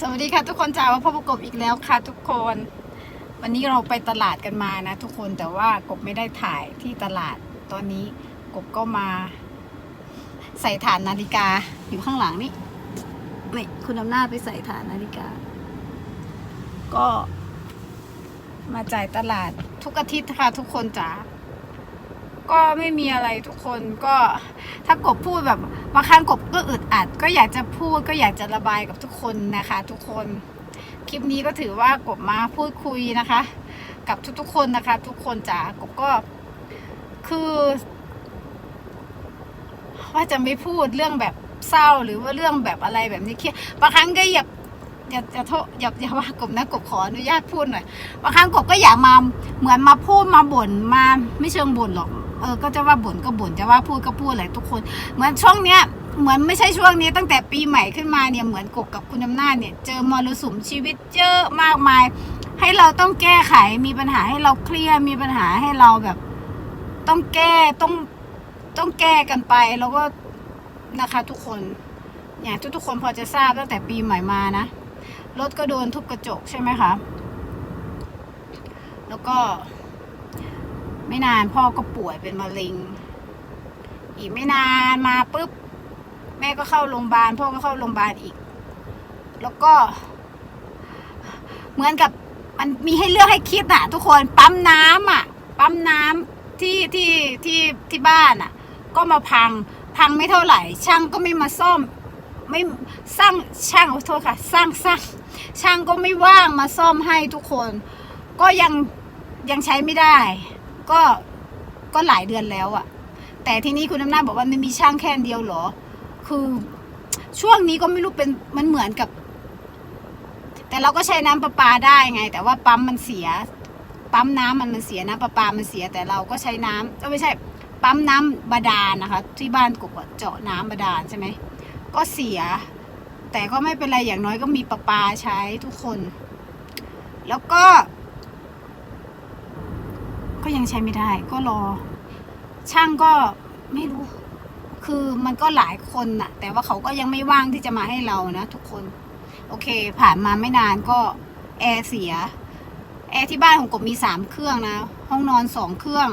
สวัสดีค่ะทุกคนจ้าว่าพ่อประกบอีกแล้วค่ะทุกคน วันนี้เราไปตลาดกันมานะ ทุกคนแต่ว่ากบไม่ได้ถ่ายที่ตลาดตอนนี้กบก็มา ใส่ฐานนาฬิกาอยู่ข้างหลังนี่นี่คุณอำนาจไปใส่ฐานนาฬิกา ก็ มาจ่ายตลาดทุกอาทิตย์ค่ะทุกคนจ๋า ก็ไม่มีอะไรทุกคนก็ถ้ากบพูดแบบบางครั้งกบก็อึดอัด ก็อยากจะพูดก็อยากจะระบายกับทุกคนนะคะ ทุกคนคลิปนี้ก็ถือว่ากบมาพูดคุยนะคะ กับทุกๆคนนะคะ ทุกคนจ๋ากบก็คือว่าจะไม่พูดเรื่องแบบเศร้าหรือว่าเรื่องแบบอะไรแบบนี้เครียดบางครั้งก็อย่าอย่าอย่าโทษอย่าอย่าว่ากบนะกบขออนุญาตพูดหน่อยบางครั้งกบก็อยากมาเหมือนมาพูดมาบ่นมาไม่เชิงบ่นหรอก เออก็จะว่าบ่นก็บ่นจะว่าพูดก็พูดแหละทุกคน เหมือนช่วงเนี้ยเหมือนไม่ใช่ช่วงนี้ตั้งแต่ปีใหม่ขึ้นมาเนี่ยเหมือนกบกับคุณอำนาจเนี่ย เจอมรสุมชีวิตเยอะมากมาย ให้เราต้องแก้ไขมีปัญหาให้เราเครียดมีปัญหาให้เราแบบ ต้องแก้ต้องต้องแก้กันไปแล้วก็นะคะทุกคนอย่างทุกทุกๆคนพอจะทราบตั้งแต่ปีใหม่มานะรถก็โดนทุบกระจกใช่ไหมคะ แล้วก็ ไม่นานพ่อก็ป่วยเป็นมะเร็ง อีกไม่นานมาปุ๊บ แม่ก็เข้าโรงพยาบาลพ่อก็เข้าโรงพยาบาลอีก แล้วก็ เหมือนกับมันมีให้เลือกให้คิดอะทุกคนปั๊มน้ำอะปั๊มน้ำที่ที่ที่ที่บ้านอะก็มาพังพังไม่เท่าไหร่ ช่างก็ไม่มาซ่อม ไม่สร้างช่างขอโทษค่ะ สร้างสร้างช่างก็ไม่ว่างมาซ่อมให้ทุกคน ก็ยังยังใช้ไม่ได้ ก็ก็หลายเดือนแล้วอะแต่ทีนี้คุณอำหน้าบอกว่าไม่มีช่างแค่เดียวหรอ คือช่วงนี้ก็ไม่รู้เป็นมันเหมือนกับ แต่เราก็ใช้น้ำประปาได้ไง แต่ว่าปั๊มมันเสีย ปั๊มน้ำมันมันเสียน้ำประปามันเสีย แต่เราก็ใช้น้ำเอ้ยไม่ใช่ ปั๊มน้ำบาดาลนะคะ ที่บ้านกบเจาะน้ำบาดาลใช่ไหมก็เสีย แต่ก็ไม่เป็นไรอย่างน้อยก็มีประปาใช้ทุกคน แล้วก็ ก็ยังใช้ไม่ได้ ก็รอ ช่างก็ไม่รู้ คือมันก็หลายคนน่ะ แต่ว่าเขาก็ยังไม่ว่างที่จะมาให้เรานะทุกคน โอเค ผ่านมาไม่นานก็แอร์เสีย แอร์ที่บ้านของกบมีสามเครื่องนะ ห้องนอนสองเครื่อง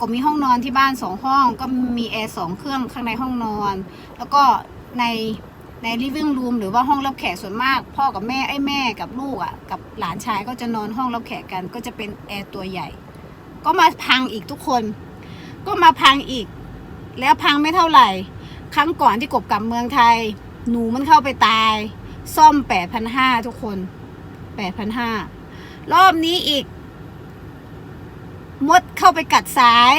กบมีห้องนอนที่บ้านสองห้อง ก็มีแอร์สองเครื่องข้างในห้องนอน แล้วก็ในใน living room หรือว่าห้องรับแขกส่วนมาก พ่อกับแม่ไอ้แม่กับลูกอะ่ะกับหลานชายก็จะนอนห้องรับแขกกันก็จะเป็นแอร์ตัวใหญ่ ก็มาพังอีกทุกคน ก็มาพังอีก แล้วพังไม่เท่าไหร่ ครั้งก่อนที่กบกลับเมืองไทย หนูมันเข้าไปตาย ซ่อมแปดพันห้าทุกคนแปดพันห้ารอบนี้อีก มดเข้าไปกัดสาย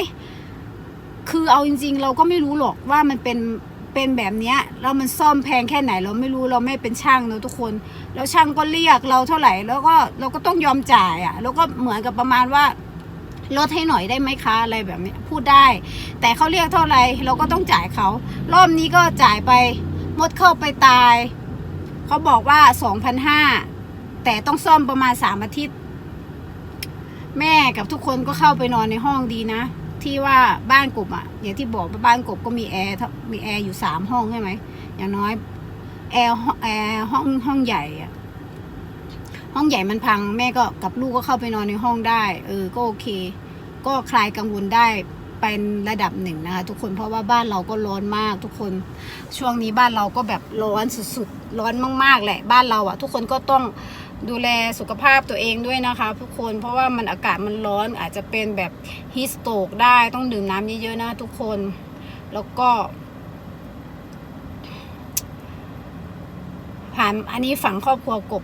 คือเอาจริง ๆ เราก็ไม่รู้หรอกว่ามันเป็นเป็นแบบนี้แล้วมันซ่อมแพงแค่ไหน เราไม่รู้เราไม่เป็นช่างเนอะทุกคน แล้วช่างก็เรียกเราเท่าไหร่ แล้วก็เราก็ต้องยอมจ่ายอะ่ะ แล้วก็เหมือนกับประมาณว่า ลดให้หน่อยได้ไหมคะอะไรแบบนี้พูดได้ แต่เขาเรียกเท่าไหร่เราก็ต้องจ่ายเขารอบนี้ก็จ่ายไปมดเข้าไปตายเขาบอกว่าสองพันห้าแต่ต้องซ่อมประมาณสามอาทิตย์ แม่กับทุกคนก็เข้าไปนอนในห้องดีนะ ที่ว่าบ้านกบอะอย่างที่บอกบ้านกบก็มีแอร์มีแอร์อยู่สามห้องใช่ไหมอย่างน้อยแอร์แอร์ห้องห้องใหญ่อะห้องใหญ่มันพัง แม่ก็กับลูกก็เข้าไปนอนในห้องได้ เออก็โอเค ก็คลายกังวลได้เป็นระดับหนึ่งนะคะทุกคนเพราะว่าบ้านเราก็ร้อนมากทุกคนช่วงนี้บ้านเราก็แบบร้อนสุดๆร้อนมากๆแหละบ้านเราอะทุกคนก็ต้องดูแลสุขภาพตัวเองด้วยนะคะ ทุกคนเพราะว่ามันอากาศมันร้อนอาจจะเป็นแบบฮิสโตกได้ต้องดื่มน้ำเยอะๆนะทุกคน แล้วก็ ผ่านอันนี้ฝั่งครอบครัวกบ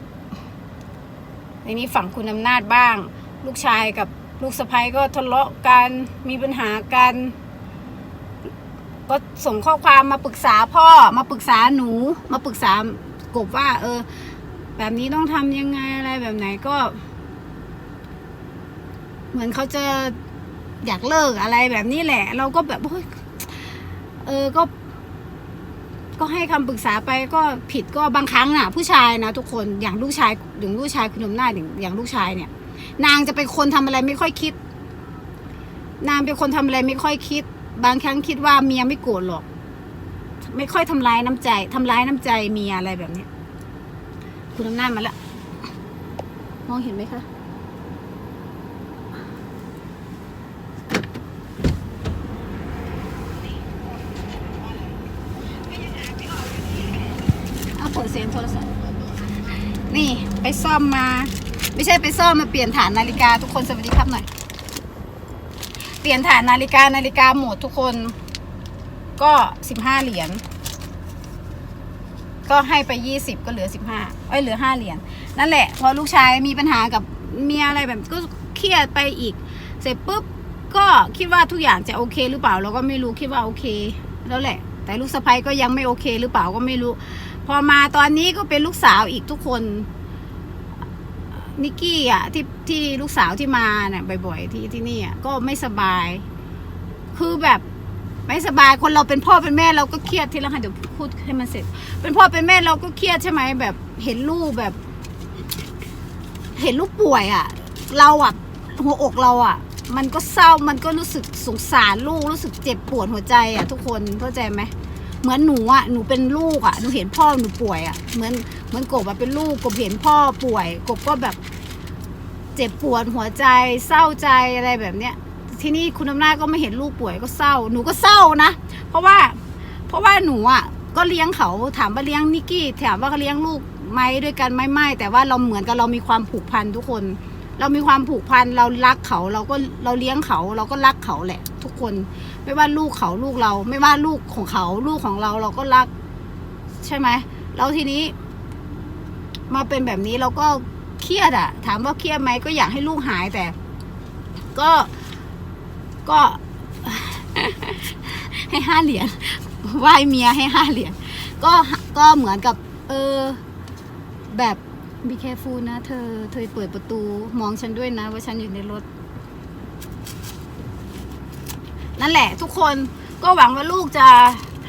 อันนี้ฝั่งคุณอำนาจบ้าง ลูกชายกับ ลูกสะใภ้ก็ทะเลาะกันมีปัญหากัน ก็ส่งข้อความมาปรึกษาพ่อมาปรึกษาหนู มาปรึกษากบว่า เออ แบบนี้ต้องทำยังไงอะไรแบบไหนก็ เหมือนเขาจะอยากเลิกอะไรแบบนี้แหละ เราก็แบบโอ๊ยเออก็ ก็ให้คำปรึกษาไปก็ผิดก็บางครั้งน่ะ ผู้ชายนะทุกคนอย่างลูกชายอย่างลูกชายคุณอำนาจอย่าอย่างลูกชายเนี่ย นางจะเป็นคนทำอะไรไม่ค่อยคิด นางเป็นคนทำอะไรไม่ค่อยคิด บางครั้งคิดว่าเมียไม่โกรธหรอก ไม่ค่อยทำร้ายน้ำใจทำร้ายน้ำใจเมียอะไรแบบเนี้ยคุณอำนาจมาแล้วมองเห็นไหมคะเอาเปิดเสียงโทรศัพท์นี่ไปซ่อมมา ไม่ใช่ไปซ่อมมาเปลี่ยนฐานนาฬิกาทุกคนสวัสดีครับหน่อย เปลี่ยนฐานนาฬิกานาฬิกาหมดทุกคน ก็สิบห้าเหรียญก็ให้ไปยี่สิบก็เหลือสิบห้าเอ้ยเหลือห้าเหรียญนั่นแหละ พอลูกชายมีปัญหากับเมียอะไรแบบก็เครียดไปอีก เสร็จปุ๊บก็คิดว่าทุกอย่างจะโอเคหรือเปล่าเราก็ไม่รู้คิดว่าโอเค แล้วแหละ แต่ลูกสะใภ้ก็ยังไม่โอเคหรือเปล่าก็ไม่รู้ พอมาตอนนี้ก็เป็นลูกสาวอีกทุกคน นิกกี้อะที่ที่ลูกสาวที่มาเนี่ยบ่อยๆที่ที่นี่อะก็ไม่สบาย คือแบบไม่สบายคนเราเป็นพ่อเป็นแม่เราก็เครียดที่ละค่ะเดี๋ยวพูดให้มันเสร็จ เป็นพ่อเป็นแม่เราก็เครียดใช่ไหมแบบเห็นลูกแบบ เห็นลูกป่วยอะ เราอะหัวอกเราอะ มันก็เศร้ามันก็รู้สึกสงสารลูกรู้สึกเจ็บปวดหัวใจอะ ทุกคนเข้าใจไหมเหมือนหนูอะหนูเป็นลูกอะหนูเห็นพ่อหนูป่วยอะเหมือน เหมือนกบอะเป็นลูกกบเห็นพ่อป่วย กบก็แบบเจ็บปวดหัวใจเศร้าใจอะไรแบบเนี้ย ที่นี่คุณอำนาจก็ไม่เห็นลูกป่วยก็เศร้า หนูก็เศร้านะ เพราะว่า เพราะว่าหนูอะก็เลี้ยงเขาถามว่าเลี้ยงนิกกี้ถามว่าเขาเลี้ยงลูกไหมด้วยกันไหมไม่แต่ว่าเราเหมือนกับเรามีความผูกพันทุกคน เรามีความผูกพันเรารักเขาเราก็เราเลี้ยงเขาเราก็รักเขาแหละ ทุกคน ไม่ว่าลูกเขาลูกเรา ไม่ว่าลูกของเขา ลูกของเราเราก็รัก ใช่ไหมแล้วทีนี้ มาเป็นแบบนี้เราก็เครียดอะถามว่าเครียดไหมก็อยากให้ลูกหายแต่ ก็ก็ ให้ห้าเหรียญไหว้เมียให้ห้าเหรียญก็ก็เหมือนกับ เออ แบบ be careful นะเธอ เธอเปิดประตูมองฉันด้วยนะ ว่าฉันอยู่ในรถ นั่นแหละทุกคนก็หวังว่าลูกจะ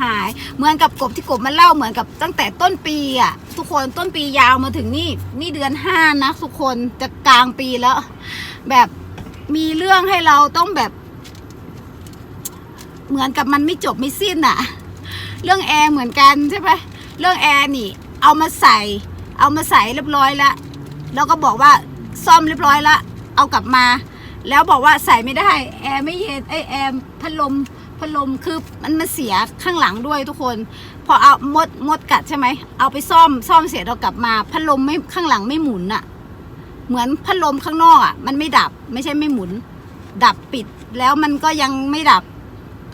หาย เหมือนกับกบที่กบมาเล่าเหมือนกับตั้งแต่ต้นปีอะ ทุกคนต้นปียาวมาถึงนี่นี่เดือนห้านะทุกคนจะกลางปีแล้ว แบบมีเรื่องให้เราต้องแบบ เหมือนกับมันไม่จบไม่สิ้นอะ เรื่องแอร์เหมือนกันใช่ไหมเรื่องแอร์นี่ เอามาใส่ เอามาใส่เรียบร้อยแล้วแล้วก็บอกว่าซ่อมเรียบร้อยแล้วเอากลับมา แล้วบอกว่าใส่ไม่ได้ แอร์ไม่เย็นไอแอร์พัดลม พัดลมคือมันมาเสียข้างหลังด้วยทุกคน พอเอามดมดกัดใช่ไหมเอาไปซ่อมซ่อมเสร็จเรากลับมาพัดลมไม่ข้างหลังไม่หมุนอะเหมือนพัดลมข้างนอกอะมันไม่ดับไม่ใช่ไม่หมุน ดับปิดแล้วมันก็ยังไม่ดับ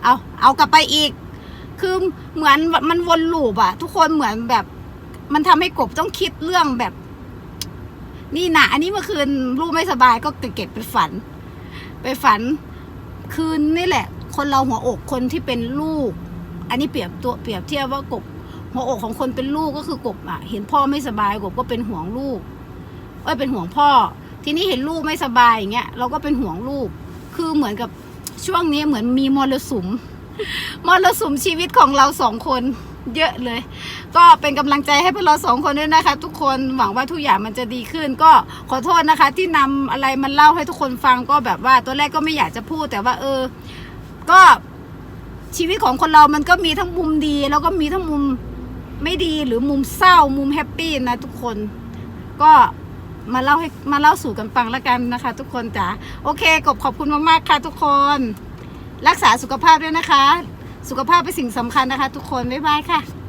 เอาเอากลับไปอีก คือเหมือนมันวนลูปอะทุกคนเหมือนแบบ มันทำให้กบต้องคิดเรื่องแบบ นี่นะอันนี้เมื่อคืนลูกไม่สบายก็เก็บไปฝัน ไปฝันคืนนี่แหละ คนเราหัวอกคนที่เป็นลูก อันนี้เปรียบตัวเปรียบเทียบว่ากบหัวอกของคนเป็นลูกก็คือกบอะ เห็นพ่อไม่สบายกบก็เป็นห่วงลูกเอ้ยเป็นห่วงพ่อ ทีนี้เห็นลูกไม่สบายอย่างเงี้ยเราก็เป็นห่วงลูก คือเหมือนกับช่วงนี้เหมือนมีมรสุมมรสุมชีวิตของเราสองคนเยอะเลย ก็เป็นกำลังใจให้พวกเราสองคนด้วยนะคะ ทุกคนหวังว่าทุกอย่างมันจะดีขึ้น ก็ขอโทษนะคะ ที่นำอะไรมันเล่าให้ทุกคนฟังก็แบบว่าตัวแรกก็ไม่อยากจะพูดแต่ว่าเออ ก็ชีวิตของคนเรามันก็มีทั้งมุมดี แล้วก็มีทั้งมุมไม่ดีหรือมุมเศร้ามุมแฮปปี้นะทุกคน ก็มาเล่าให้มาเล่าสู่กันฟังแล้วกันนะคะ ทุกคนจ๋าโอเคกบขอบคุณมากๆค่ะทุกคน รักษาสุขภาพด้วยนะคะ สุขภาพเป็นสิ่งสำคัญนะคะ ทุกคนบ๊ายบายค่ะ